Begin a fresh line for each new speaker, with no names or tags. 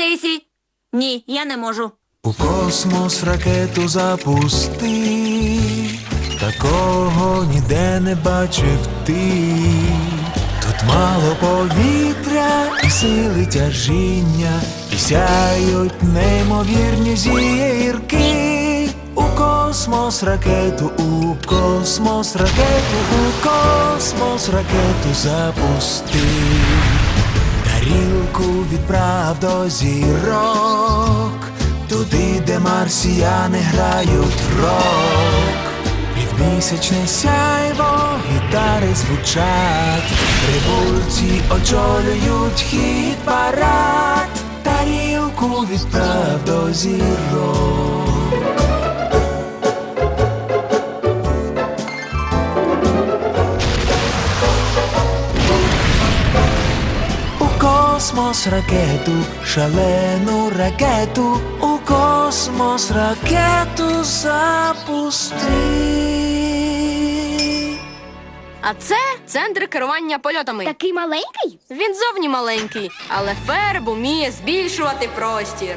Стейсі. Ні, я не можу.
У космос ракету запусти, такого ніде не бачив ти. Тут мало повітря і сили тяжіння, і сяють неймовірні зірки. У космос ракету, у космос ракету, у космос ракету запусти. Тарілку відправ до зірок, туди, де марсіяни грають рок. Півмісячне сяйво, гітари звучать, прибульці очолюють хід парад, тарілку відправ до зірок. Космос ракету, шалену ракету, у космос ракету запусти.
А це центр керування польотами.
Такий маленький?
Він зовні маленький, але ферб уміє збільшувати простір.